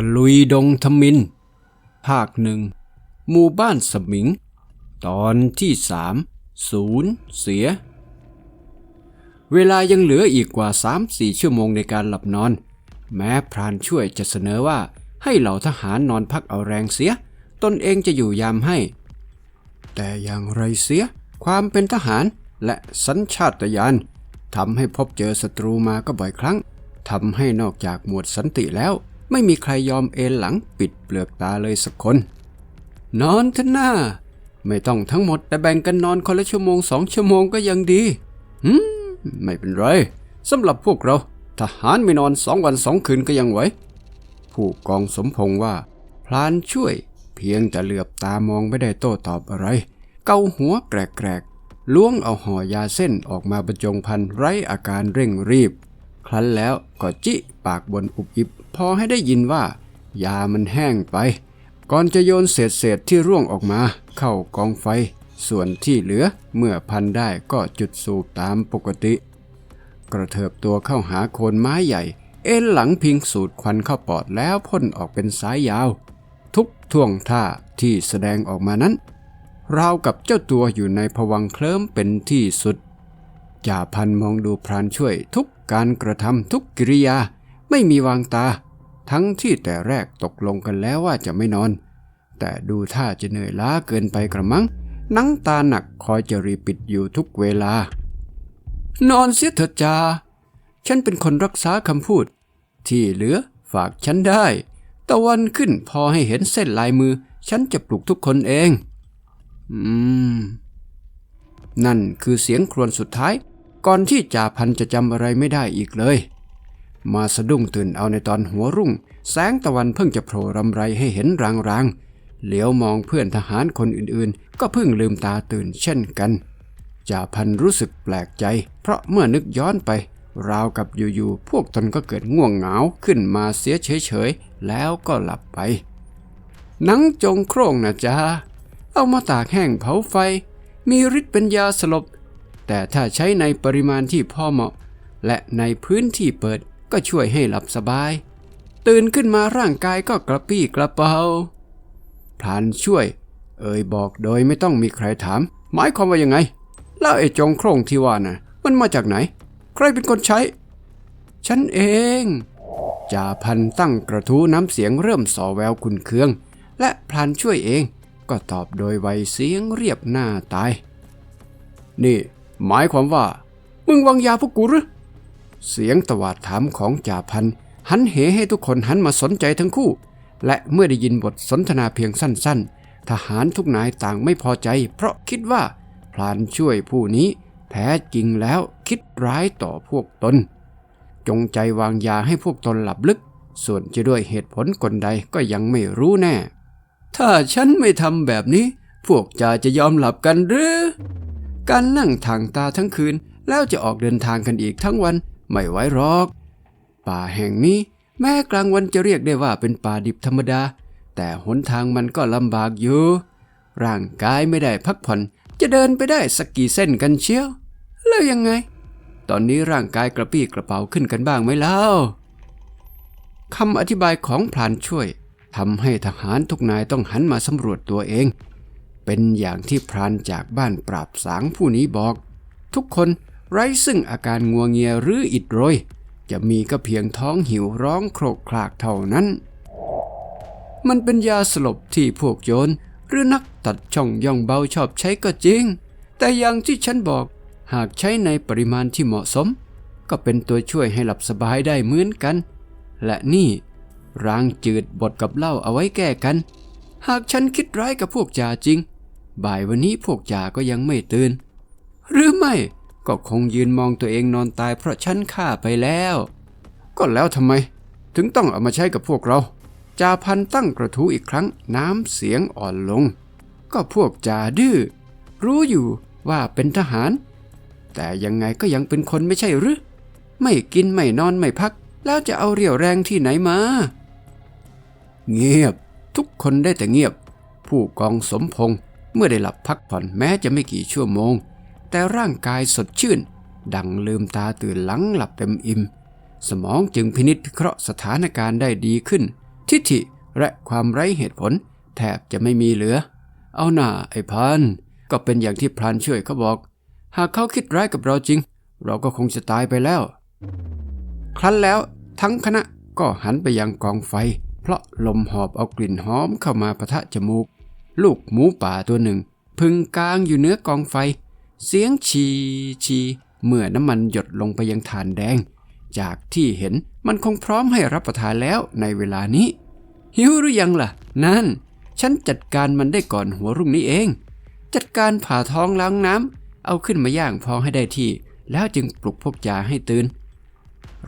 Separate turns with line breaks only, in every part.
ะลุยดงทมิน ภาคหนึ่งหมู่บ้านสมิง ตอนที่สามศูนย์เสีย เวลายังเหลืออีกกว่า 3-4 ชั่วโมงในการหลับนอน แม้พรานช่วยจะเสนอว่าให้เหล่าทหารนอนพักเอาแรงเสีย ตนเองจะอยู่ยามให้ แต่อย่างไรเสีย ความเป็นทหารและสัญชาตญาณทำให้พบเจอศัตรูมาก็บ่อยครั้งทำให้นอกจากหมวดสันติแล้ว ไม่มีใครยอมเอนหลังปิดเปลือกตาเลยสักคน นอนเถอะหน้าไม่ต้องทั้งหมดแต่แบ่งกันนอนคนละชั่วโมงสองชั่วโมงก็ยังดีหืมไม่เป็นไรสำหรับพวกเรา ทหารไม่นอนสองวันสองคืนก็ยังไหวผู้กองสมพงษ์ว่า พลานช่วย เพียงแต่เหลือบตามองไม่ได้โต้ตอบอะไร เกาหัวแกรกๆล้วงเอาห่อยาเส้นออกมาบรรจงพันไร้อาการเร่งรีบ ครั้นแล้วก็จิปากบนอุบอิบพอให้ได้ยินว่า ยามันแห้งไป ก่อนจะโยนเศษเศษที่ร่วงออกมา เข้ากองไฟ ส่วนที่เหลือเมื่อพันได้ก็จุดสูบตามปกติ กระเถิบตัวเข้าหาโคนไม้ใหญ่ เอ็นหลังพิงสูดควันเข้าปอดแล้วพ่นออกเป็นสายยาว ทุกท่วงท่าที่แสดงออกมานั้นราวกับเจ้าตัวอยู่ในผวังเคลิ้มเป็นที่สุด จ่าพันมองดูพรานช่วยทุกการกระทำทุกกิริยา ไม่มีวางตา ทั้งที่แต่แรกตกลงกันแล้วว่าจะไม่นอน แต่ดูท่าจะเหนื่อยล้าเกินไปกระมังนังตาหนักคอยจะรีปิดอยู่ทุกเวลา นอนเสียเถิดจาฉันเป็นคนรักษาคำพูด ที่เหลือฝากฉันได้ ตะวันขึ้นพอให้เห็นเส้นลายมือ ฉันจะปลุกทุกคนเอง อืม นั่นคือเสียงครวญสุดท้าย ก่อนที่จ่าพันจะจำอะไรไม่ได้อีกเลย มาสะดุ้งตื่นเอาในตอนหัวรุ่ง แสงตะวันเพิ่งจะโผล่รำไรให้เห็นรางๆ เหลียวมองเพื่อนทหารคนอื่นๆ ก็เพิ่งลืมตาตื่นเช่นกันจ่าพันรู้สึกแปลกใจ เพราะเมื่อนึกย้อนไป ราวกับอยู่ๆพวกตนก็เกิดง่วงเหงาขึ้นมาเสียเฉยๆ แล้วก็หลับไป หนังจงโครงนะจ๊ะเอามาตากแห้งเผาไฟ มีฤทธิ์เป็นยาสลบ แต่ถ้าใช้ในปริมาณที่พอเหมาะ และในพื้นที่เปิดก็ช่วยให้หลับสบาย ตื่นขึ้นมาร่างกายก็กระปี้กระเป๋าพรานช่วย เอ่ยบอกโดยไม่ต้องมีใครถาม หมายความว่ายังไง แล้วไอ้จงโครงที่ว่าน่ะ มันมาจากไหน ใครเป็นคนใช้ ฉันเองจ่าพันตั้งกระทู้น้ำเสียงเริ่มสอแววขุนเคือง และพลานช่วยเองก็ตอบโดยไวเสียงเรียบหน้าตาย นี่ หมายความว่า มึงวางยาพวกกูหรือเสียงตวาดถามของจ่าพันหันเหให้ทุกคนหันมาสนใจทั้งคู่ และเมื่อได้ยินบทสนทนาเพียงสั้น ๆ ทหารทุกนายต่างไม่พอใจ เพราะคิดว่าพลานช่วยผู้นี้ แท้จริงแล้วคิดร้ายต่อพวกตน จงใจวางยาให้พวกตนหลับลึก ส่วนจะด้วยเหตุผลกลใดก็ยังไม่รู้แน่ ถ้าฉันไม่ทำแบบนี้ พวกจ่าจะยอมหลับกันหรือ การนั่งทางตาทั้งคืน แล้วจะออกเดินทางกันอีกทั้งวันไม่ไหวหรอก ป่าแห่งนี้แม้กลางวันจะเรียกได้ว่าเป็นป่าดิบธรรมดา แต่หนทางมันก็ลำบากอยู่ ร่างกายไม่ได้พักผ่อน จะเดินไปได้สักกี่เส้นกันเชียว แล้วยังไง ตอนนี้ร่างกายกระปี้กระเป๋าขึ้นกันบ้างไหมเล่าคำอธิบายของพลานช่วยทำให้ทหารทุกนายต้องหันมาสำรวจตัวเอง เป็นอย่างที่พรานจากบ้านปราบสางผู้นี้บอก ทุกคนไร้ซึ่งอาการงัวเงียหรืออิดโรย จะมีก็เพียงท้องหิวร้องโครกคลากเท่านั้น มันเป็นยาสลบที่พวกโจรหรือนักตัดช่องย่องเบาชอบใช้ก็จริง แต่อย่างที่ฉันบอกหากใช้ในปริมาณที่เหมาะสม ก็เป็นตัวช่วยให้หลับสบายได้เหมือนกัน และนี่รางจืดบดกับเหล้าเอาไว้แก้กัน หากฉันคิดร้ายกับพวกจ่าจริง บ่ายวันนี้พวกจ่าก็ยังไม่ตื่น หรือไม่ ก็คงยืนมองตัวเองนอนตายเพราะฉันฆ่าไปแล้ว ก็แล้วทำไม ถึงต้องเอามาใช้กับพวกเราจ่าพันตั้งกระทู้อีกครั้งน้ำเสียงอ่อนลง ก็พวกจ่าดื้อรู้อยู่ว่าเป็นทหาร แต่ยังไงก็ยังเป็นคนไม่ใช่หรือ ไม่กินไม่นอนไม่พัก แล้วจะเอาเรี่ยวแรงที่ไหนมา เงียบ ทุกคนได้แต่เงียบ ผู้กองสมพงษ์ เมื่อได้หลับพักผ่อนแม้จะไม่กี่ชั่วโมง แต่ร่างกายสดชื่น ดังลืมตาตื่นหลังหลับเต็มอิ่ม สมองจึงพินิจพิเคราะห์สถานการณ์ได้ดีขึ้น ทิฐิและความไร้เหตุผล แทบจะไม่มีเหลือ เอาหน่าไอ้พันก็เป็นอย่างที่พรานช่วยเขาบอก หากเขาคิดร้ายกับเราจริง เราก็คงจะตายไปแล้ว ครั้นแล้วทั้งคณะก็หันไปยังกองไฟ เพราะลมหอบเอากลิ่นหอมเข้ามาปะทะจมูก ลูกหมูป่าตัวหนึ่ง พึงกลางอยู่เหนือกองไฟ เสียงชีชีเมื่อน้ำมันหยดลงไปยังถ่านแดง จากที่เห็นมันคงพร้อมให้รับประทานแล้วในเวลานี้ หิวหรือยังล่ะ นั่น ฉันจัดการมันได้ก่อนหัวรุ่งนี้เอง จัดการผ่าท้องล้างน้ำเอาขึ้นมาย่างพอให้ได้ที่ แล้วจึงปลุกพวกยาให้ตื่น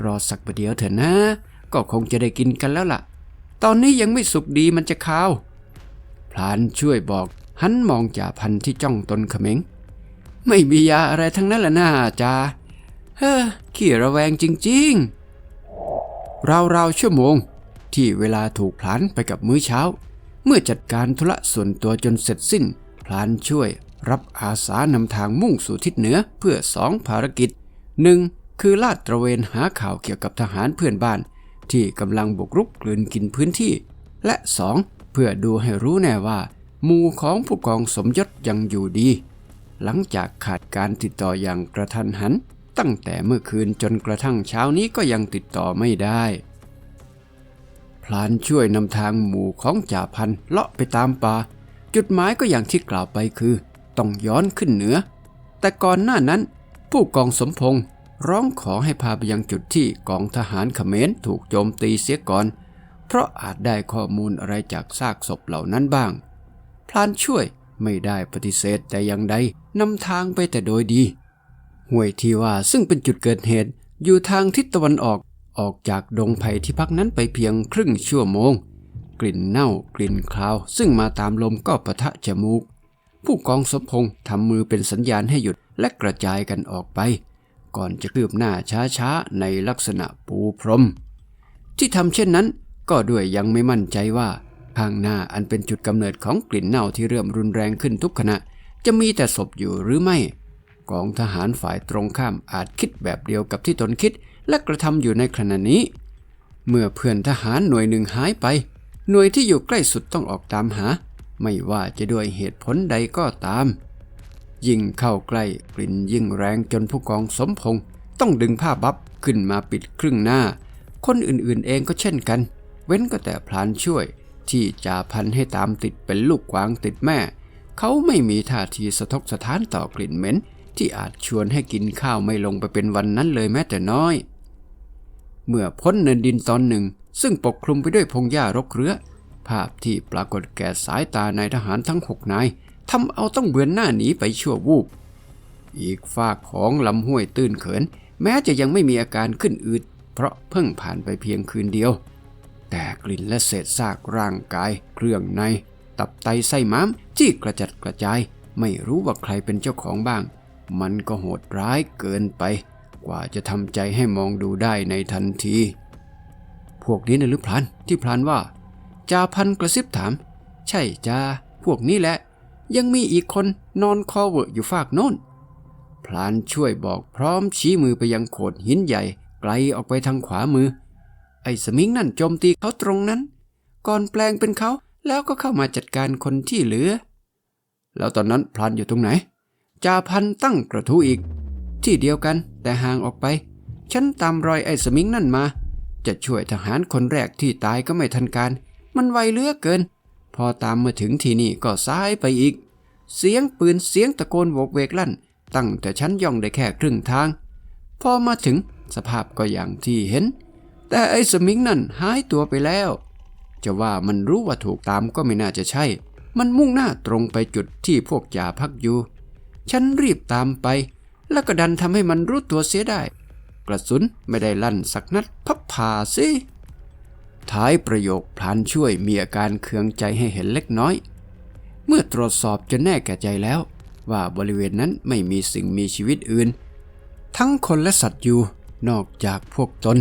รอสักประเดี๋ยวเถอะนะ ก็คงจะได้กินกันแล้วล่ะ ตอนนี้ยังไม่สุกดีมันจะคาว พลานช่วยบอก หันมองจ่าพันที่จ้องตนเขม็ง ไม่มียาอะไรทั้งนั้นแหละนะจ่าเฮ้อขี้ระแวงจริงๆ ราวๆชั่วโมง ที่เวลาถูกพลานไปกับมื้อเช้า เมื่อจัดการธุระส่วนตัวจนเสร็จสิ้น พลานช่วยรับอาสานำทางมุ่งสู่ทิศเหนือเพื่อสองภารกิจหนึ่งคือลาดตระเวนหาข่าวเกี่ยวกับทหารเพื่อนบ้าน ที่กำลังบุกรุกกลืนกินพื้นที่ และสอง เพื่อดูให้รู้แน่ว่า หมู่ของผู้กองสมยศยังอยู่ดี หลังจากขาดการติดต่ออย่างกระทันหัน ตั้งแต่เมื่อคืนจนกระทั่งเช้านี้ก็ยังติดต่อไม่ได้พลานช่วยนำทางหมู่ของจ่าพันเลาะไปตามป่า จุดหมายก็อย่างที่กล่าวไปคือ ต้องย้อนขึ้นเหนือ แต่ก่อนหน้านั้น ผู้กองสมพงษ์ร้องขอให้พาไปยังจุดที่กองทหารเขมรถูกโจมตีเสียก่อน เพราะอาจได้ข้อมูลอะไรจากซากศพเหล่านั้นบ้าง พลานช่วยไม่ได้ปฏิเสธแต่อย่างใดนำทางไปแต่โดยดี ห้วยที่ว่าซึ่งเป็นจุดเกิดเหตุ อยู่ทางทิศตะวันออกออกจากดงไผ่ที่พักนั้นไปเพียงครึ่งชั่วโมง กลิ่นเน่ากลิ่นคาว ซึ่งมาตามลมก็ปะทะจมูก ผู้กองสมพงษ์ทำมือเป็นสัญญาณให้หยุดและกระจายกันออกไป ก่อนจะคืบหน้าช้าๆในลักษณะปูพรม ที่ทำเช่นนั้น ก็ด้วยยังไม่มั่นใจว่าข้างหน้าอันเป็นจุดกำเนิดของกลิ่นเน่าที่เริ่มรุนแรงขึ้นทุกขณะ จะมีแต่ศพอยู่หรือไม่กองทหารฝ่ายตรงข้ามอาจคิดแบบเดียวกับที่ตนคิด และกระทำอยู่ในขณะนี้ เมื่อเพื่อนทหารหน่วยหนึ่งหายไป หน่วยที่อยู่ใกล้สุดต้องออกตามหา ไม่ว่าจะด้วยเหตุผลใดก็ตาม ยิ่งเข้าใกล้กลิ่นยิ่งแรงจนผู้กองสมพงษ์ต้องดึงผ้าบับขึ้นมาปิดครึ่งหน้า คนอื่นๆเองก็เช่นกัน เว้นก็แต่พลานช่วย ที่จ่าพันให้ตามติดเป็นลูกกวางติดแม่ เขาไม่มีท่าทีสะทกสะท้านต่อกลิ่นเหม็นที่อาจชวนให้กินข้าวไม่ลงไปเป็นวันนั้นเลยแม้แต่น้อย เมื่อพ้นเนินดินตอนหนึ่ง ซึ่งปกคลุมไปด้วยพงหญ้ารกเรื้อภาพที่ปรากฏแก่สายตานายทหารทั้งหกนายทำเอาต้องเบือนหน้าหนีไปชั่ววูบ อีกฝากของลำห้วยตื้นเขิน แม้จะยังไม่มีอาการขึ้นอืดเพราะเพิ่งผ่านไปเพียงคืนเดียว แต่กลิ่นและเศษซากร่างกาย เครื่องใน ตับไตไส้ม้ามที่กระจัดกระจาย ไม่รู้ว่าใครเป็นเจ้าของบ้าง มันก็โหดร้ายเกินไป กว่าจะทำใจให้มองดูได้ในทันที พวกนี้นะหรือพลันที่พลันว่าจาพันกระซิบถาม ใช่จ้าพวกนี้แหละ ยังมีอีกคนนอนคอเวอะอยู่ฝากโน้นพลานช่วยบอกพร้อมชี้มือไปยังโขดหินใหญ่ ไกลออกไปทางขวามือ ไอ้สมิงนั่นโจมตีเขาตรงนั้น ก่อนแปลงเป็นเขาแล้วก็เข้ามาจัดการคนที่เหลือ แล้วตอนนั้นพลานอยู่ตรงไหนจาพันตั้งกระทู้อีก ที่เดียวกันแต่ห่างออกไป ฉันตามรอยไอ้สมิงนั่นมา จะช่วยทหารคนแรกที่ตายก็ไม่ทันการ มันไวเลือเกิน พอตามมาถึงที่นี่ก็ซ้ายไปอีก เสียงปืนเสียงตะโกนโวกเวกลั่น ตั้งแต่ฉันย่องได้แค่ครึ่งทาง พอมาถึงสภาพก็อย่างที่เห็น แต่ไอ้สมิงนั่นหายตัวไปแล้ว จะว่ามันรู้ว่าถูกตามก็ไม่น่าจะใช่ มันมุ่งหน้าตรงไปจุดที่พวกจ่าพักอยู่ ฉันรีบตามไป แล้วก็ดันทำให้มันรู้ตัวเสียได้ กระสุนไม่ได้ลั่นสักนัดพับผ่าสิท้ายประโยคพลานช่วยมีอาการเคืองใจให้เห็นเล็กน้อย เมื่อตรวจสอบจนแน่แก่ใจแล้ว ว่าบริเวณนั้นไม่มีสิ่งมีชีวิตอื่น ทั้งคนและสัตว์อยู่นอกจากพวกตน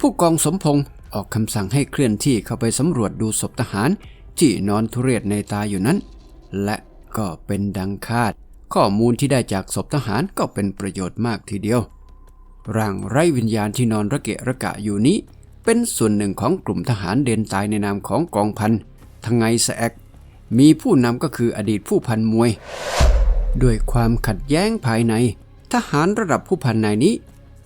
ผู้กองสมพงศ์ออกคำสั่งให้เคลื่อนที่เข้าไปสำรวจดูศพทหาร ที่นอนทุเรศในตาอยู่นั้น และก็เป็นดังคาด ข้อมูลที่ได้จากศพทหารก็เป็นประโยชน์มากทีเดียว ร่างไร้วิญญาณที่นอนระเกะระกะอยู่นี้ เป็นส่วนหนึ่งของกลุ่มทหารเดนตายในนามของกองพันทั้งไงสแอกมีผู้นำก็คืออดีตผู้พันมวย ด้วยความขัดแย้งภายใน ทหารระดับผู้พันนายนี้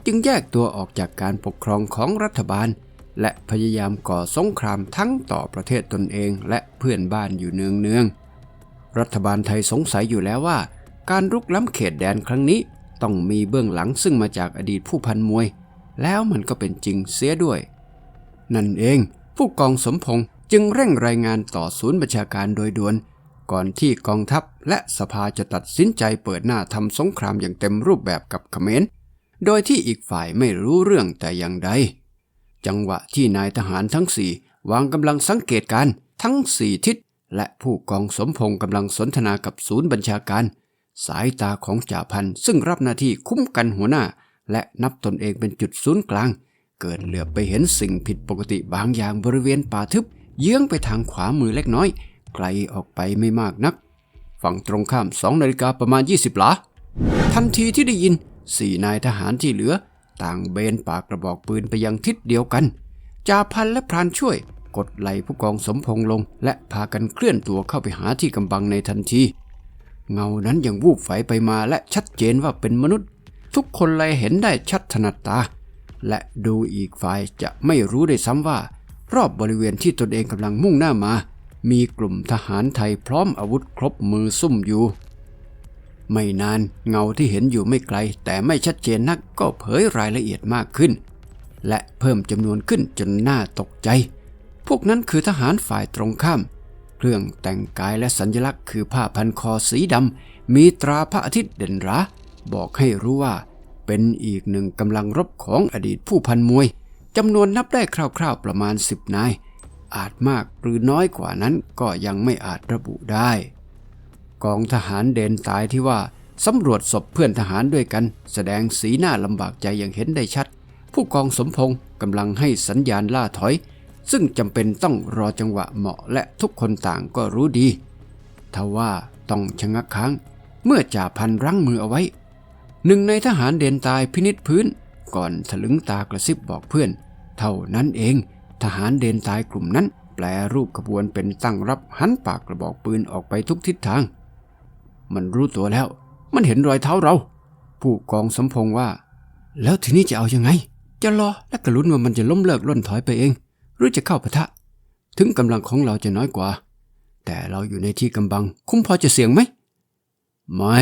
จึงแยกตัวออกจากการปกครองของรัฐบาล และพยายามก่อสงครามทั้งต่อประเทศตนเองและเพื่อนบ้านอยู่เนืองๆ รัฐบาลไทยสงสัยอยู่แล้วว่า การรุกล้ำเขตแดนครั้งนี้ต้องมีเบื้องหลังซึ่งมาจากอดีตผู้พันมวย แล้วมันก็เป็นจริงเสียด้วย นั่นเอง ผู้กองสมพงษ์จึงเร่งรายงานต่อศูนย์บัญชาการโดยด่วน ก่อนที่กองทัพและสภาจะตัดสินใจเปิดหน้าทำสงครามอย่างเต็มรูปแบบกับเขมร โดยที่อีกฝ่ายไม่รู้เรื่องแต่อย่างใด จังหวะที่นายทหารทั้งสี่วางกำลังสังเกตการทั้งสี่ทิศ และผู้กองสมพงษ์กำลังสนทนากับศูนย์บัญชาการ สายตาของจ่าพันซึ่งรับหน้าที่คุ้มกันหัวหน้า และนับตนเองเป็นจุดศูนย์กลาง เกิดเหลือบไปเห็นสิ่งผิดปกติบางอย่างบริเวณป่าทึบ เยื้องไปทางขวามือเล็กน้อย ไกลออกไปไม่มากนัก ฝั่งตรงข้ามสองนาฬิกาประมาณ 20หลาทันทีที่ได้ยิน สี่นายทหารที่เหลือ ต่างเบนปากกระบอกปืนไปยังทิศเดียวกันจ่าพันและพรานช่วย กดไหลผู้กองสมพงษ์ลง และพากันเคลื่อนตัวเข้าไปหาที่กำบังในทันที เงานั้นยังวูบไฟไปมาและชัดเจนว่าเป็นมนุษย์ ทุกคนเลยเห็นได้ชัดถนัดตา และดูอีกฝ่ายจะไม่รู้ได้ซ้ำว่า รอบบริเวณที่ตนเองกำลังมุ่งหน้ามา มีกลุ่มทหารไทยพร้อมอาวุธครบมือซุ่มอยู่ ไม่นานเงาที่เห็นอยู่ไม่ไกล แต่ไม่ชัดเจนนักก็เผยรายละเอียดมากขึ้น และเพิ่มจำนวนขึ้นจนน่าตกใจ พวกนั้นคือทหารฝ่ายตรงข้าม เครื่องแต่งกายและสัญลักษณ์คือผ้าพันคอสีดำมีตราพระอาทิตย์เด่นราบอกให้รู้ว่า เป็นอีกหนึ่งกำลังรบของอดีตผู้พันมวยจำนวนนับได้คร่าวๆประมาณสิบนายอาจมากหรือน้อยกว่านั้นก็ยังไม่อาจระบุได้ กองทหารเดนตายที่ว่าสำรวจศพเพื่อนทหารด้วยกัน แสดงสีหน้าลำบากใจอย่างเห็นได้ชัด ผู้กองสมพงศ์กำลังให้สัญญาณล่าถอย ซึ่งจำเป็นต้องรอจังหวะเหมาะและทุกคนต่างก็รู้ดีทว่าต้องชะงักค้าง เมื่อจ่าพันรั้งมือเอาไว้ หนึ่งในทหารเดนตายพินิษพื้น ก่อนถลึงตากระซิบบอกเพื่อน เท่านั้นเอง ทหารเดนตายกลุ่มนั้น แปลรูปขบวนเป็นตั้งรับหันปากกระบอกปืนออกไปทุกทิศทาง มันรู้ตัวแล้ว มันเห็นรอยเท้าเรา ผู้กองสมพงษ์ว่า แล้วทีนี้จะเอายังไง จะรอและกระลุ้นว่ามันจะล้มเลิกล่นถอยไปเอง หรือจะเข้าปะทะ ถึงกำลังของเราจะน้อยกว่า แต่เราอยู่ในที่กำบัง คุ้มพอจะเสี่ยงไหม ไม่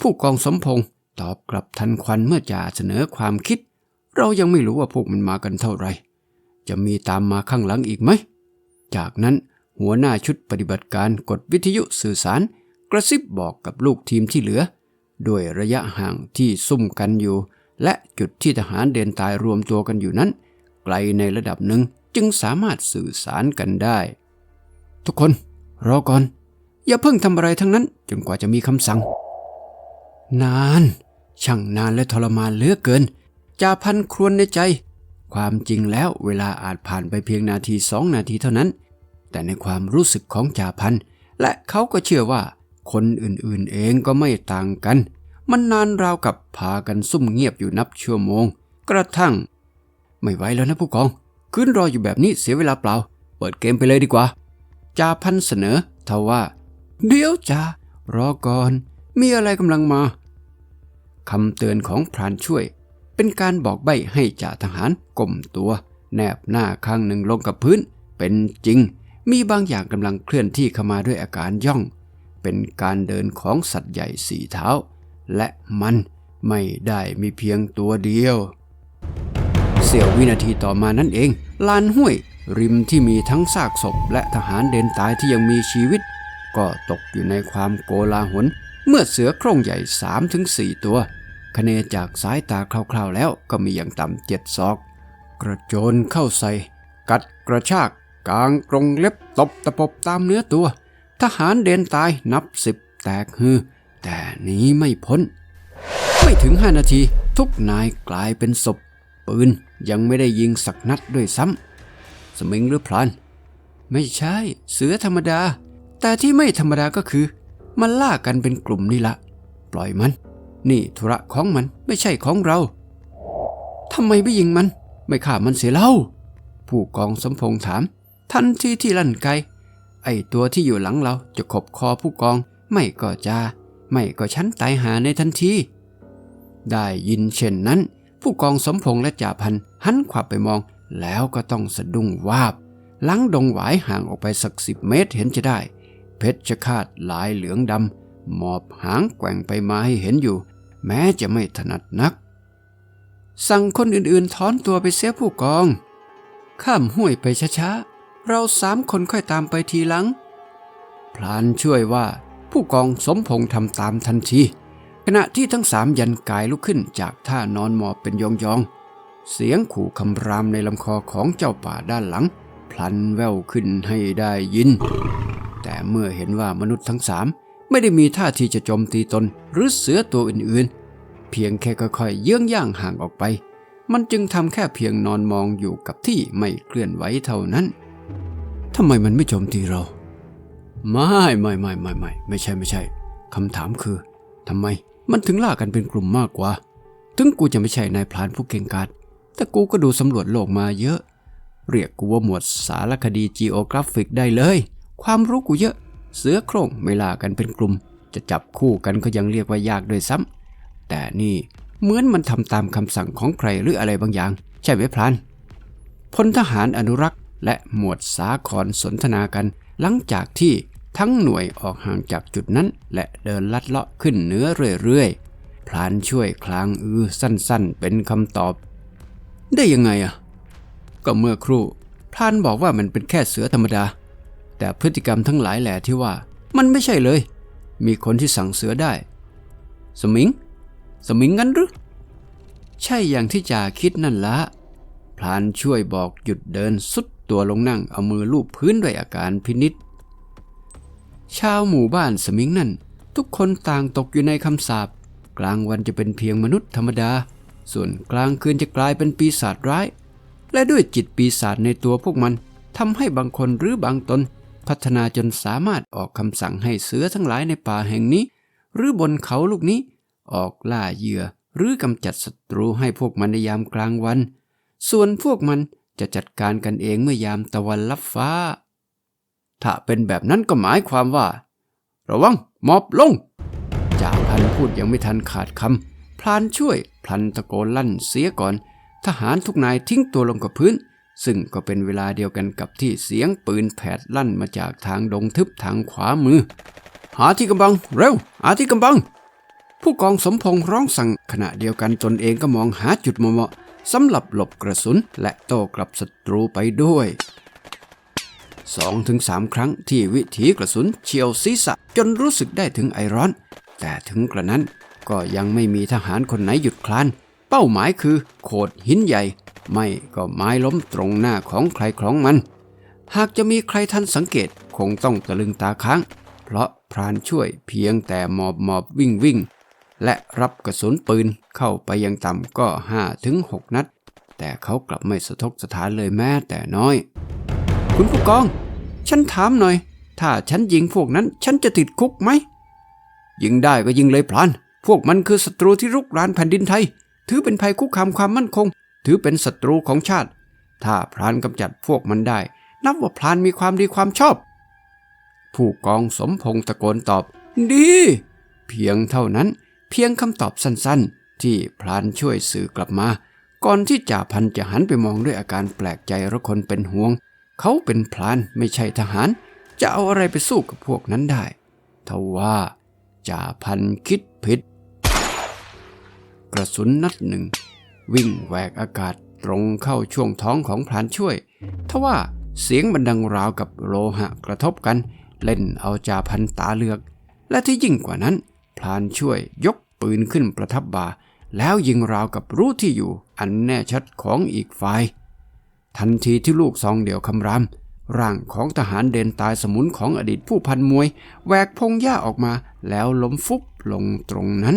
ผู้กองสมพงษ์ตอบกลับทันควันเมื่อจ่าเสนอความคิด เรายังไม่รู้ว่าพวกมันมากันเท่าไหร่จะมีตามมาข้างหลังอีกไหม จากนั้นหัวหน้าชุดปฏิบัติการกดวิทยุสื่อสาร กระซิบบอกกับลูกทีมที่เหลือ ด้วยระยะห่างที่ซุ่มกันอยู่ และจุดที่ทหารเดินตายรวมตัวกันอยู่นั้น ไกลในระดับหนึ่งจึงสามารถสื่อสารกันได้ ทุกคน รอก่อน อย่าเพิ่งทำอะไรทั้งนั้นจนกว่าจะมีคำสั่ง นาน ช่างนานและทรมานเหลือเกินจ่าพันครวญในใจ ความจริงแล้วเวลาอาจผ่านไปเพียงนาทีสองนาทีเท่านั้น แต่ในความรู้สึกของจ่าพัน และเขาก็เชื่อว่า คนอื่นๆเองก็ไม่ต่างกัน มันนานราวกับพากันซุ่มเงียบอยู่นับชั่วโมง กระทั่ง ไม่ไหวแล้วนะผู้กอง คืนรออยู่แบบนี้เสียเวลาเปล่า เปิดเกมไปเลยดีกว่าจ่าพันเสนอทว่า เดี๋ยวจ่ารอก่อน มีอะไรกำลังมาคำเตือนของพรานช่วย เป็นการบอกใบ้ให้จ่าทหารก้มตัว แนบหน้าข้างหนึ่งลงกับพื้น เป็นจริง มีบางอย่างกำลังเคลื่อนที่เข้ามาด้วยอาการย่อง เป็นการเดินของสัตว์ใหญ่สี่เท้า และมันไม่ได้มีเพียงตัวเดียว เสี้ยววินาทีต่อมานั่นเอง ลานห้วย ริมที่มีทั้งซากศพ และทหารเดินตายที่ยังมีชีวิต ก็ตกอยู่ในความโกลาหลเมื่อเสือโคร่งใหญ่ 3-4 ตัว คะเนจากสายตาคร่าวๆแล้วก็มีอย่างต่ำเจ็ดศอก กระโจนเข้าใส่ กัดกระชากกางกรงเล็บตบตะปบตามเนื้อตัว ทหารเดนตายนับสิบแตกฮือ แต่หนีไม่พ้น ไม่ถึงห้านาที ทุกนายกลายเป็นศพ ปืนยังไม่ได้ยิงสักนัดด้วยซ้ำสมิงหรือพลานไม่ใช่ เสือธรรมดา แต่ที่ไม่ธรรมดาก็คือ มันล่ากันเป็นกลุ่มนี่ละ ปล่อยมัน นี่ธุระของมันไม่ใช่ของเราทำไมไม่ยิงมัน ไม่ฆ่ามันเสียเล่า ผู้กองสมพงษ์ถาม ทันทีที่ลั่นไก ไอตัวที่อยู่หลังเราจะขบคอผู้กอง ไม่ก็จาไม่ก็ชั้นตายหาในทันที ได้ยินเช่นนั้น ผู้กองสมพงษ์และจ่าพันหันขวับไปมอง แล้วก็ต้องสะดุ้งวาบ หลังดงหวายห่างออกไปสักสิบเมตรเห็นจะได้ เพชรคาดลายเหลืองดำหมอบหางแกว่งไปมาให้เห็นอยู่ แม้จะไม่ถนัดนัก สั่งคนอื่นๆถอนตัวไปเสียผู้กอง ข้ามห้วยไปช้าๆ เราสามคนค่อยตามไปทีหลัง พลานช่วยว่าผู้กองสมพงษ์ทำตามทันที ขณะที่ทั้งสามยันกายลุกขึ้นจากท่านอนหมอบเป็นยองๆเสียงขู่คำรามในลำคอของเจ้าป่าด้านหลัง พลันแว่วขึ้นให้ได้ยิน แต่เมื่อเห็นว่ามนุษย์ทั้งสามไม่ได้มีท่าทีจะโจมตีตนหรือเสือตัวอื่นๆ เพียงแค่ค่อยๆ เยื้องย่างห่างออกไป มันจึงทำแค่เพียงนอนมองอยู่กับที่ไม่เคลื่อนไหวเท่านั้น ทำไมมันไม่โจมตีเรา ไม่ไม่ไม่ไม่ไม่ไม่ใช่ไม่ใช่คำถามคือทำไมมันถึงล่ากันเป็นกลุ่มมากกว่า ถึงกูจะไม่ใช่นายพรานผู้เก่งกาจแต่กูก็ดูสำรวจโลกมาเยอะ เรียกกูว่าหมวดสารคดีจีโอกราฟิกได้เลย ความรู้กูเยอะ เสือโคร่งไม่ล่ากันเป็นกลุ่ม จะจับคู่กันก็ยังเรียกว่ายากด้วยซ้ำแต่นี่เหมือนมันทำตามคำสั่งของใครหรืออะไรบางอย่าง ใช่ไหมพรานพลทหารอนุรักษ์ และหมวดสาครสนทนากัน หลังจากที่ทั้งหน่วยออกห่างจากจุดนั้น และเดินลัดเลาะขึ้นเหนือเรื่อยๆ พลานช่วยคลางอือสั้นๆ เป็นคำตอบ ได้ยังไงอะ ก็เมื่อครู่พลานบอกว่ามันเป็นแค่เสือธรรมดา แต่พฤติกรรมทั้งหลายแหล่ที่ว่า มันไม่ใช่เลย มีคนที่สั่งเสือได้ สมิง สมิงงั้นหรือ ใช่อย่างที่จ่าคิดนั่นละพลานช่วยบอกหยุดเดินสุด ตัวลงนั่งเอามือลูบพื้นด้วยอาการพินิษชาวหมู่บ้านสมิงนั่น ทุกคนต่างตกอยู่ในคำสาปกลางวันจะเป็นเพียงมนุษย์ธรรมดา ส่วนกลางคืนจะกลายเป็นปีศาจร้าย และด้วยจิตปีศาจในตัวพวกมันทำให้บางคนหรือบางตน พัฒนาจนสามารถออกคำสั่งให้เสือทั้งหลายในป่าแห่งนี้ หรือบนเขาลูกนี้ ออกล่าเหยื่อหรือกำจัดศัตรูให้พวกมันในยามกลางวัน ส่วนพวกมัน จะจัดการกันเองเมื่อยามตะวันลับฟ้า ถ้าเป็นแบบนั้นก็หมายความว่า ระวังมอบลงจ่าพันพูดยังไม่ทันขาดคำพลานช่วยพลันตะโกนลั่นเสียก่อน ทหารทุกนายทิ้งตัวลงกับพื้น ซึ่งก็เป็นเวลาเดียวกันกับที่เสียงปืนแผดลั่นมาจากทางดงทึบทางขวามือ หาที่กำบัง เร็ว หาที่กำบังผู้กองสมพงษ์ร้องสั่งขณะเดียวกันตนเองก็มองหาจุดเหมาะ สำหรับหลบกระสุนและโต้กลับศัตรูไปด้วยสองถึงสามครั้งที่วิถีกระสุนเฉียวศีรษะจนรู้สึกได้ถึงไอร้อน แต่ถึงกระนั้นก็ยังไม่มีทหารคนไหนหยุดคลาน เป้าหมายคือโขดหินใหญ่ ไม่ก็ไม้ล้มตรงหน้าของใครของมัน หากจะมีใครทันสังเกตคงต้องตะลึงตาค้าง เพราะพรานช่วยเพียงแต่หมอบหมอบวิ่งวิ่ง และรับกระสุนปืนเข้าไปยังต่ำก็ห้าถึงหกนัด แต่เขากลับไม่สะทกสถานเลยแม้แต่น้อย คุณผู้กอง ฉันถามหน่อย ถ้าฉันยิงพวกนั้นฉันจะติดคุกไหม ยิงได้ก็ยิงเลยพลาน พวกมันคือศัตรูที่รุกรานแผ่นดินไทย ถือเป็นภัยคุกคามความมั่นคง ถือเป็นศัตรูของชาติ ถ้าพรานกำจัดพวกมันได้ นับว่าพรานมีความดีความชอบ ผู้กองสมพงษ์ตะโกนตอบ ดี เพียงเท่านั้น เพียงคำตอบสั้นๆ ที่พลานช่วยสื่อกลับมา ก่อนที่จ่าพันจะหันไปมองด้วยอาการแปลกใจและคนเป็นห่วง เขาเป็นพลานไม่ใช่ทหาร จะเอาอะไรไปสู้กับพวกนั้นได้ทว่าจ่าพันคิดผิด กระสุนนัดหนึ่ง วิ่งแหวกอากาศตรงเข้าช่วงท้องของพลานช่วยทว่าเสียงมันดังราวกับโลหะกระทบกัน เล่นเอาจ่าพันตาเลือก และที่ยิ่งกว่านั้น พลานช่วยยกปืนขึ้นประทับบ่า แล้วยิงราวกับรู้ที่อยู่อันแน่ชัดของอีกฝ่าย ทันทีที่ลูกซองเดี่ยวคำรามร่างของทหารเด่นตายสมุนของอดีตผู้พันมวยแหวกพงหญ้าออกมา แล้วล้มฟุบลงตรงนั้น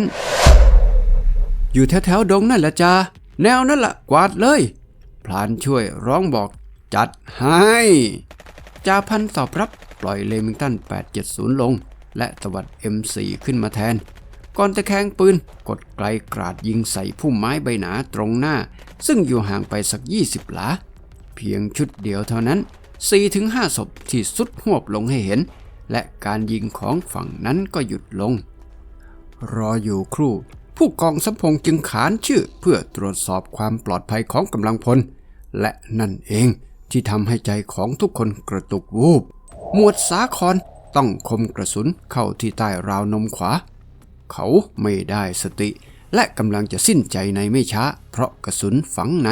อยู่แถวๆดงนั่นแหละจ้าแนวนั่นละกวาดเลย พลานช่วยร้องบอกจัดให้จ่าพันตอบรับปล่อยเลมิงตัน 870 ลง และตวัด M4 ขึ้นมาแทน ก่อนตะแคงปืนกดไกลกราดยิงใส่พุ่มไม้ใบหนาตรงหน้า ซึ่งอยู่ห่างไปสัก 20 หลา เพียงชุดเดียวเท่านั้น 4-5ศพที่สุดหวบลงให้เห็น และการยิงของฝั่งนั้นก็หยุดลง รออยู่ครู่ ผู้กองสมพงษ์จึงขานชื่อเพื่อตรวจสอบความปลอดภัยของกำลังพล และนั่นเองที่ทำให้ใจของทุกคนกระตุกวูบ หมวดสาคร ต้องคมกระสุนเข้าที่ใต้ราวนมขวา เขาไม่ได้สติ และกำลังจะสิ้นใจในไม่ช้า เพราะกระสุนฝังใน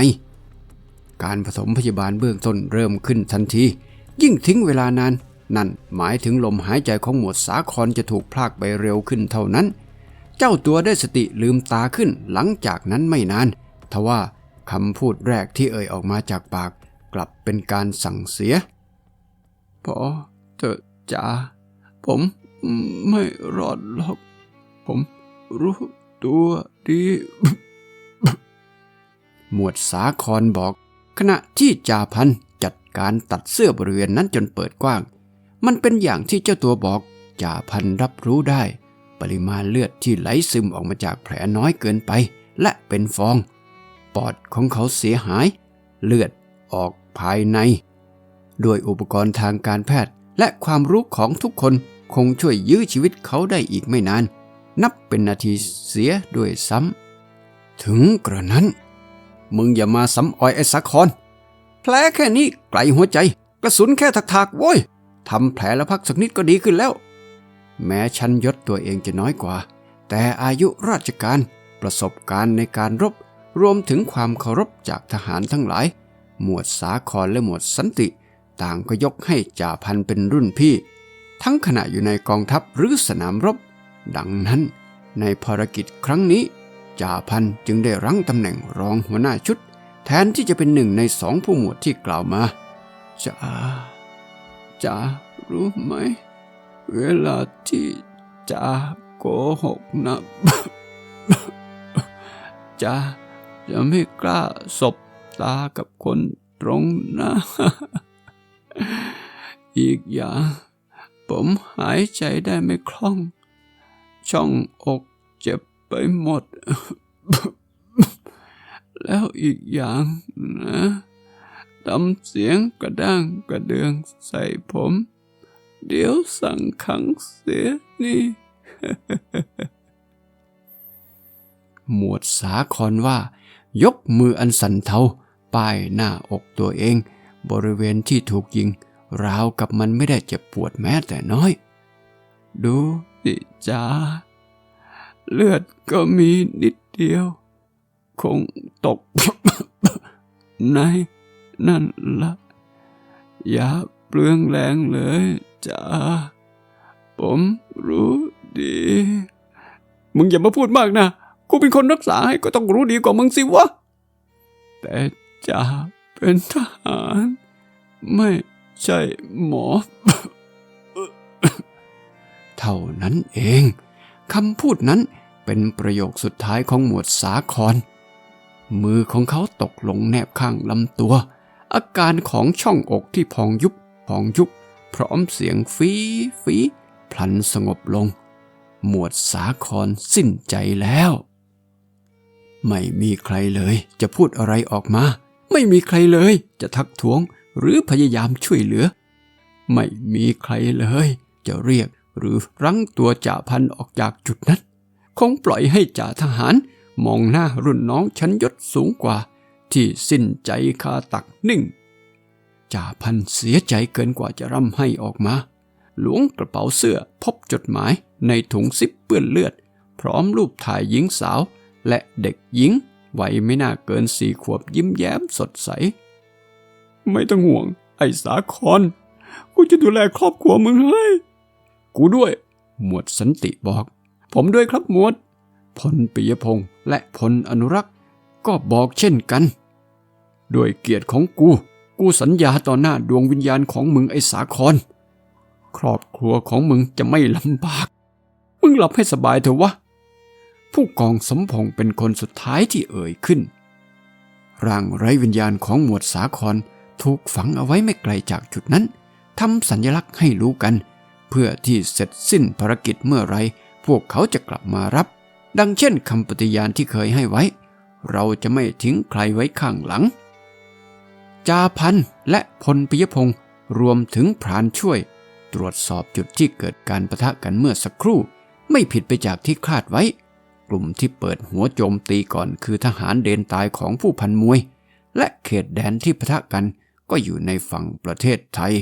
การผสมพยาบาลเบื้องต้นเริ่มขึ้นทันที ยิ่งทิ้งเวลานาน นั่นหมายถึงลมหายใจของหมวดสาครจะถูกพลากไปเร็วขึ้นเท่านั้น เจ้าตัวได้สติลืมตาขึ้นหลังจากนั้นไม่นานทว่าคำพูดแรกที่เอ่ยออกมาจากปาก กลับเป็นการสั่งเสียพอเถอะจ๋า ผมไม่รอดหรอก ผมรู้ตัวดี หมวดสาครบอก ขณะที่จ่าพันจัดการตัดเสื้อบริเวณนั้นจนเปิดกว้าง มันเป็นอย่างที่เจ้าตัวบอกจ่าพันรับรู้ได้ ปริมาณเลือดที่ไหลซึมออกมาจากแผลน้อยเกินไป และเป็นฟอง ปอดของเขาเสียหาย เลือดออกภายใน ด้วยอุปกรณ์ทางการแพทย์และความรู้ของทุกคน คงช่วยยื้อชีวิตเขาได้อีกไม่นาน นับเป็นนาทีเสียด้วยซ้ำ ถึงกระนั้น มึงอย่ามาซ้ำออยไอ้สาคอนแผลแค่นี้ไกลหัวใจ กระสุนแค่ถักๆโว้ยทำแผลแล้วพักสักนิดก็ดีขึ้นแล้ว แม้ชั้นยศตัวเองจะน้อยกว่า แต่อายุราชการประสบการณ์ในการรบ รวมถึงความเคารพจากทหารทั้งหลาย หมวดสาครและหมวดสันติ ต่างก็ยกให้จ่าพันเป็นรุ่นพี่ ทั้งขณะอยู่ในกองทัพหรือสนามรบ ดังนั้นในภารกิจครั้งนี้จ่าพันจึงได้รั้งตำแหน่งรองหัวหน้าชุด แทนที่จะเป็นหนึ่งในสองผู้หมวดที่กล่าวมาจ่าจ่ารู้ไหม เวลาที่จ่าโกหกนะจ่าจะไม่กล้าสบตากับคนตรงหนะอีกอย่าง ผมหายใจได้ไม่คล่อง ช่องอกเจ็บไปหมด แล้วอีกอย่างนะทำเสียงกระด้างกระเดืองใส่ผม เดี๋ยวสั่งขังเสียนี่ หมวดสาครว่า ยกมืออันสันเทาป้ายหน้าอกตัวเอง บริเวณที่ถูกยิง ราวกับมันไม่ได้เจ็บปวดแม้แต่น้อย ดูสิจ้าเลือดก็มีนิดเดียว คงตกในนั่นละอย่าเปลืองแรงเลยจ้าผมรู้ดี มึงอย่ามาพูดมากนะ กูเป็นคนรักษาให้ก็ต้องรู้ดีกว่ามึงสิวะ แต่จ่าเป็นทหาร ไม่ ใช่หมอ เท่านั้นเองคำพูดนั้นเป็นประโยคสุดท้ายของหมวดสาคร มือของเขาตกลงแนบข้างลำตัว อาการของช่องอกที่พองยุบพองยุบ พร้อมเสียงฟีฟีพลันสงบลง หมวดสาครสิ้นใจแล้ว ไม่มีใครเลยจะพูดอะไรออกมา ไม่มีใครเลยจะทักท้วง หรือพยายามช่วยเหลือ ไม่มีใครเลย จะเรียกหรือรั้งตัวจ่าพันออกจากจุดนั้น คงปล่อยให้จ่าทหาร มองหน้ารุ่นน้องชั้นยศสูงกว่า ที่สิ้นใจคาตักนิ่งจ่าพันเสียใจเกินกว่าจะร่ำให้ออกมาหลวงกระเป๋าเสื้อพบจดหมายในถุงซิปเปื้อนเลือด พร้อมรูปถ่ายหญิงสาว และเด็กหญิงวัยไม่น่าเกินสี่ขวบยิ้มแย้มสดใส ไม่ต้องห่วง ไอ้สาคอน กูจะดูแลครอบครัวมึงให้กูด้วย หมวดสันติบอก ผมด้วยครับหมวดพลปิยพงษ์และพลอนุรักษ์ ก็บอกเช่นกัน ด้วยเกียรติของกู กูสัญญาต่อหน้าดวงวิญญาณของมึงไอ้สาครครอบครัวของมึงจะไม่ลำบาก มึงหลับให้สบายเถอะวะ ผู้กองสมพงษ์เป็นคนสุดท้ายที่เอ่ยขึ้น ร่างไร้วิญญาณของหมวดสาคร ถูกฝังเอาไว้ไม่ไกลจากจุดนั้นทำสัญลักษณ์ให้รู้กัน เพื่อที่เสร็จสิ้นภารกิจเมื่อไร พวกเขาจะกลับมารับ ดังเช่นคำปฏิญาณที่เคยให้ไว้ เราจะไม่ทิ้งใครไว้ข้างหลัง จาพันและพลปิยพงศ์รวมถึงพรานช่วย ตรวจสอบจุดที่เกิดการประทะกันเมื่อสักครู่ ไม่ผิดไปจากที่คาดไว้ กลุ่มที่เปิดหัวโจมตีก่อนคือทหารเดนตายของผู้พันมวย และเขตแดนที่ปะทะกันก็อยู่ในฝั่งประเทศไทย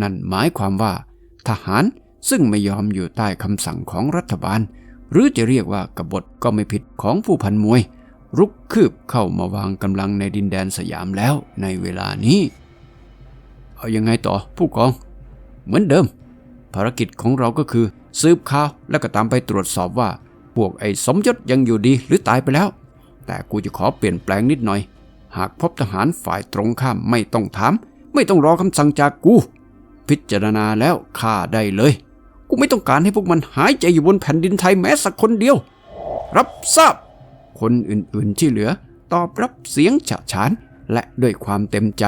นั่นหมายความว่า ทหารซึ่งไม่ยอมอยู่ใต้คำสั่งของรัฐบาล หรือจะเรียกว่ากบฏก็ไม่ผิดของผู้พันมวย รุกคืบเข้ามาวางกำลังในดินแดนสยามแล้วในเวลานี้ เอายังไงต่อผู้กอง เหมือนเดิม ภารกิจของเราก็คือ สืบข่าวแล้วก็ตามไปตรวจสอบว่า พวกไอ้สมยศยังอยู่ดีหรือตายไปแล้ว แต่กูจะขอเปลี่ยนแปลงนิดหน่อย หากพบทหารฝ่ายตรงข้ามไม่ต้องถาม ไม่ต้องรอคำสั่งจากกู พิจารณาแล้วฆ่าได้เลย กูไม่ต้องการให้พวกมันหายใจอยู่บนแผ่นดินไทยแม้สักคนเดียว รับทราบ คนอื่นๆที่เหลือ ตอบรับเสียงฉะฉานและด้วยความเต็มใจ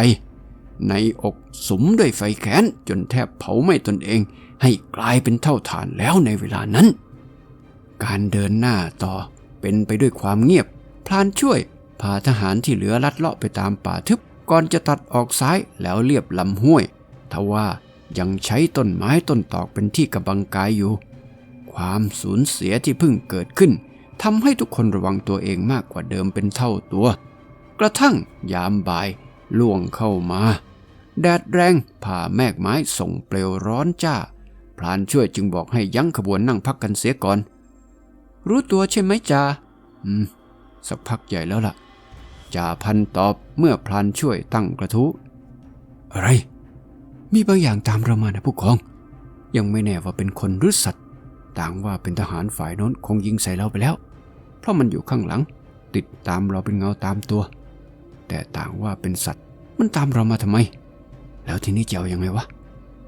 ในอกสมด้วยไฟแค้นจนแทบเผาไหม้ตนเอง ให้กลายเป็นเท่าฐานแล้วในเวลานั้น การเดินหน้าต่อเป็นไปด้วยความเงียบ พลานช่วย พาทหารที่เหลือลัดเลาะไปตามป่าทึบ ก่อนจะตัดออกซ้ายแล้วเลียบลำห้วยทว่ายังใช้ต้นไม้ต้นตอกเป็นที่กำบังกายอยู่ ความสูญเสียที่เพิ่งเกิดขึ้นทำให้ทุกคนระวังตัวเองมากกว่าเดิมเป็นเท่าตัว กระทั่งยามบ่ายล่วงเข้ามา แดดแรงผ่าแมกไม้ส่งเปลวร้อนจ้า พลานช่วยจึงบอกให้ยั้งขบวนนั่งพักกันเสียก่อน รู้ตัวใช่ไหมจ่าอืม สักพักใหญ่แล้วล่ะ จ่าพันตอบเมื่อพลานช่วยตั้งกระทู้อะไร มีบางอย่างตามเรามานะผู้กอง ยังไม่แน่ว่าเป็นคนหรือสัตว์ ต่างว่าเป็นทหารฝ่ายโน้นคงยิงใส่เราไปแล้ว เพราะมันอยู่ข้างหลัง ติดตามเราเป็นเงาตามตัว แต่ต่างว่าเป็นสัตว์ มันตามเรามาทำไม แล้วทีนี้จะเอาอยัางไงวะ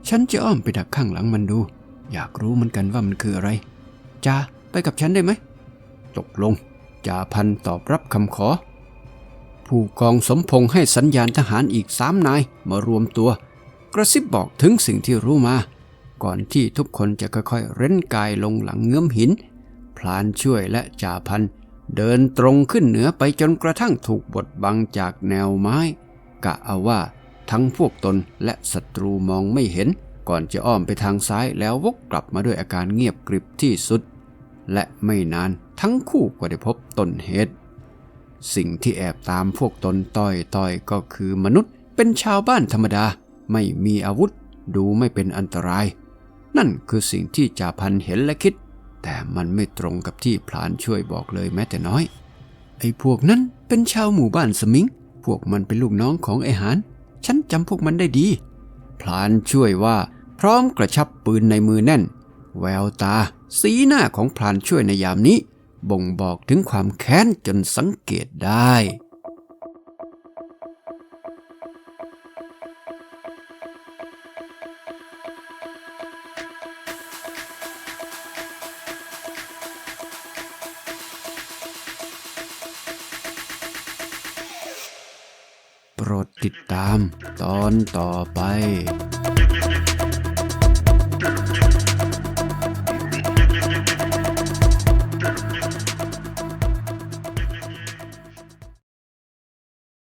ฉันจะอ้อมไปดักข้างหลังมันดู อยากรู้เหมือนกันว่ามันคืออะไรจ้าไปกับฉันได้ไหม ตกลงจ่าพันตอบรับคำขอ ผู้กองสมพงษ์ให้สัญญาณทหารอีกสามนายมารวมตัว กระซิบบอกถึงสิ่งที่รู้มา ก่อนที่ทุกคนจะค่อยๆเร้นกายลงหลังเงื้อมหิน พลานช่วยและจ่าพัน เดินตรงขึ้นเหนือไปจนกระทั่งถูกบดบังจากแนวไม้ กะเอาว่าทั้งพวกตนและศัตรูมองไม่เห็น ก่อนจะอ้อมไปทางซ้ายแล้ววกกลับมาด้วยอาการเงียบกริบที่สุด และไม่นานทั้งคู่ก็ได้พบต้นเหตุ สิ่งที่แอบตามพวกตนต้อยต้อยก็คือมนุษย์เป็นชาวบ้านธรรมดา ไม่มีอาวุธ ดูไม่เป็นอันตราย นั่นคือสิ่งที่จ่าพันเห็นและคิด แต่มันไม่ตรงกับที่พลานช่วยบอกเลยแม้แต่น้อย ไอ้พวกนั้นเป็นชาวหมู่บ้านสมิง พวกมันเป็นลูกน้องของไอหานฉันจำพวกมันได้ดี พลานช่วยว่าพร้อมกระชับปืนในมือแน่น แววตา สีหน้าของพลานช่วยในยามนี้ บ่งบอกถึงความแค้นจนสังเกตได้ โปรดติดตามตอนต่อไป